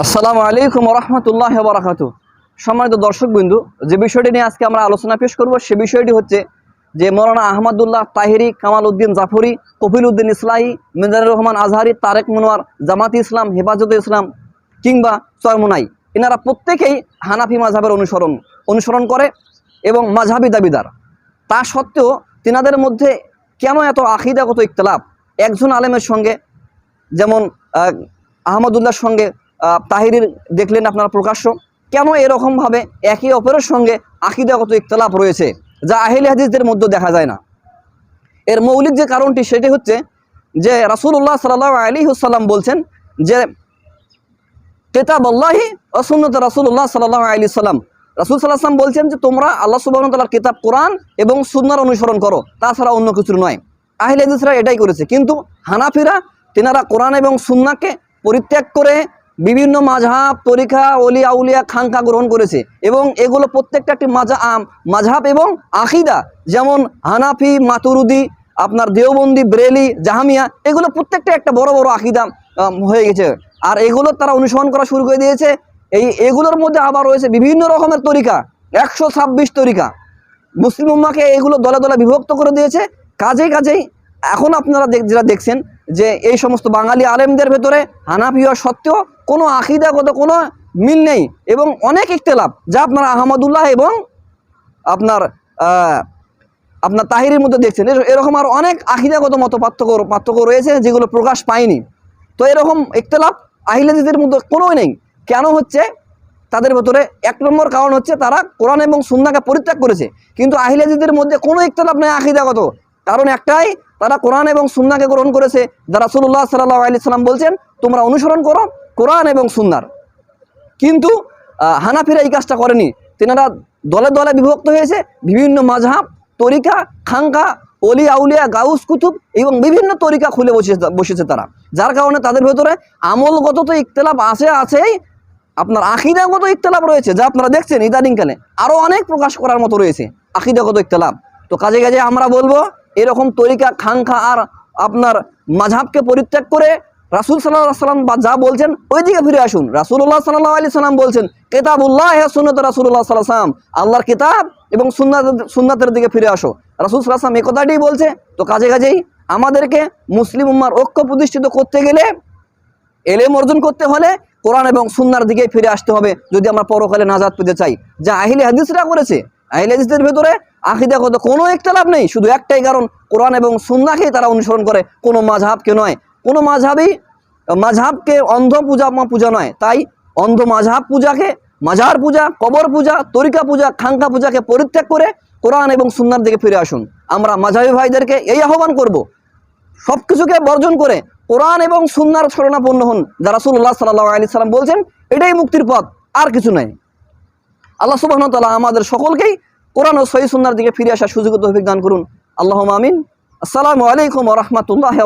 আসসালামু আলাইকুম রহমতুল্লাহ বারাকাত সম্মানিত দর্শকবৃন্দু যে বিষয়টি নিয়ে আজকে আমরা আলোচনা পেশ করব সে বিষয়টি হচ্ছে যে মৌলানা আহমদুল্লাহ তাহিরি কামাল উদ্দিন জাফরি কফিল উদ্দিন ইসলাহি মিজানুর রহমান আজহারি তারেক মনোয়ার জামাতি ইসলাম হেফাজতে ইসলাম কিংবা চরমুনাই। এনারা প্রত্যেকেই হানাফি মাঝহাবের অনুসরণ অনুসরণ করে এবং মাঝহাবি দাবিদার। তা সত্ত্বেও তিনাদের মধ্যে কেন এত আখিদাগত ইখতলাফ? একজন আলেমের সঙ্গে যেমন আহ, আহমদুল্লাহর সঙ্গে তাহিরির দেখলেন আপনারা প্রকাশ্য। কেন এরকমভাবে একে অপরের সঙ্গে আকিদাগত ইখতলাফ রয়েছে, যা আহিল হাদিসদের মধ্যে দেখা যায় না? এর মৌলিক যে কারণটি, সেটি হচ্ছে যে রাসূলুল্লাহ সাল্লাহ আলী হুসাল্লাম বলছেন যে কেতাব আল্লাহি অসুন্নত রাসূলুল্লাহ সাল্লাহ আলী সাল্লাম রাসুল সাল্লাহাম বলছেন যে, তোমরা আল্লাহ সুবাহ তাল্লার কিতাব, কোরআন এবং সুন্নার অনুসরণ করো, তাছাড়া অন্য কিছু নয়। আহিল হাদিসরা এটাই করেছে। কিন্তু হানাফিরা, তেনারা কোরআন এবং সুন্নাকে পরিত্যাগ করে বিভিন্ন মাঝহাব তরিকা অলিয়া উলিয়া খাঙ্কা গ্রহণ করেছে এবং এগুলো প্রত্যেকটা একটি মাজা আম মাঝহাব এবং আখিদা যেমন হানাফি মাতুরুদি আপনার দেওবন্দি ব্রেলি জাহামিয়া এগুলো প্রত্যেকটা একটা বড় বড় আম, হয়ে গেছে। আর এগুলো তারা অনুসরণ করা শুরু করে দিয়েছে। এই এগুলোর মধ্যে আবার রয়েছে বিভিন্ন রকমের তরিকা একশো ছাব্বিশ তরিকা মুসলিম উম্মাকে এগুলো দলে দলে বিভক্ত করে দিয়েছে। কাজেই কাজেই এখন আপনারা যেটা দেখছেন যে এই সমস্ত বাঙালি আলেমদের ভেতরে হানাফি হওয়া সত্ত্বেও কোনো আকিদাগত কোনো মিল নেই এবং অনেক ইখতলাফ, যা আপনার আহমদুল্লাহ এবং আপনার আপনার তাহিরের মধ্যে দেখছেন। এরকম আর অনেক আখিদাগত মতো পার্থক্য পার্থক্য রয়েছে যেগুলো প্রকাশ পায়নি। তো এরকম ইখতলাফ আহিলাদিদের মধ্যে কোনোই নেই। কেন হচ্ছে? তাদের ভেতরে এক নম্বর কারণ হচ্ছে তারা কোরআন এবং সুন্নাকে পরিত্যাগ করেছে। কিন্তু আহিলাদিদের মধ্যে কোনো ইখতলাফ নেই আখিদাগত কারণ একটাই, তারা কোরআন এবং সুন্নাকে গ্রহণ করেছে। যারা রাসূলুল্লাহ সাল্লাহ আলি সাল্লাম বলছেন, তোমরা অনুসরণ করো কোরআন এবং সুন্নার। কিন্তু হানাফিরা এই কাজটা করেনি। তেনারা দলে দলে বিভক্ত হয়েছে, বিভিন্ন মাঝহাব, তরিকা, খাঙ্কা, অলি, আউলিয়া, গাউস, কুতুব এবং বিভিন্ন তরিকা খুলে বসে বসেছে তারা। যার কারণে তাদের ভেতরে আমলগত তো ইখতলাফ আছে, আছেই। আপনার আখিদাগত ইখতলাফ রয়েছে, যা আপনারা দেখছেন ইদানিংকালে। আরও অনেক প্রকাশ করার মতো রয়েছে আখিদাগত ইখতলাফ। তো কাজে কাজে আমরা বলব, এরকম তরিকা খাঙ্খা আর আপনার মাঝহাবকে পরিত্যাগ করে রাসুল সাল্লাহ সাল্লাম যা বলছেন ওই দিকে ফিরে আসুন। রাসুল্লাহ সাল্লাহ আলি সাল্লাম বলছেন, কেতাবুল্লাহ সুন্নত রাসুল্লাহ সাল্লাহ সাল্লাম, আল্লাহর কিতাব এবং সুন্নাত, সুন্নাতের দিকে ফিরে আসো। রাসুল সাল্লাহ সাল্লাম এ কথাটাই বলছে, তো কাজে কাজেই আমাদেরকে মুসলিম উম্মার ঐক্য প্রতিষ্ঠিত করতে গেলে, এলেম অর্জন করতে হলে কোরআন এবং সুন্নার দিকে ফিরে আসতে হবে, যদি আমরা পরকালে নাজাদ পেতে চাই। যা আহিলে হাদিসরা করেছে। আহিলে হাদিসদের ভেতরে আখিদাগত কোনো একটা লাভ নেই, শুধু একটাই কারণ, কোরআন এবং সুন্নাকেই তারা অনুসরণ করে, কোনো মাঝহাবকে নয়। কোনো মাঝহাবই মাঝহাবকে অন্ধ পূজা পূজা নয়, তাই অন্ধ মাঝহাব পূজাকে মাজার পূজা, কবর পূজা, তরিকা পূজা খাঙ্কা পূজাকে পরিত্যাগ করে কোরআন এবং সুন্নার দিকে ফিরে আসুন। আমরা মাঝহাবি ভাইদেরকে এই আহ্বান করব সব কিছুকে বর্জন করে কোরআন এবং সুন্নার শরণাপন্ন হন। যা রাসুল্লাহ সাল্লাহ আলি সাল্লাম বলছেন, এটাই মুক্তির পথ, আর কিছু নাই আল্লাহ সুবাহ তালা আমাদের সকলকেই কোরআন ও সহি সুন্নার দিকে ফিরে আসার সুযোগ তৌফিক দান করুন। আল্লাহ আমিন। আসসালামু আলাইকুম রহমতুল্লাহ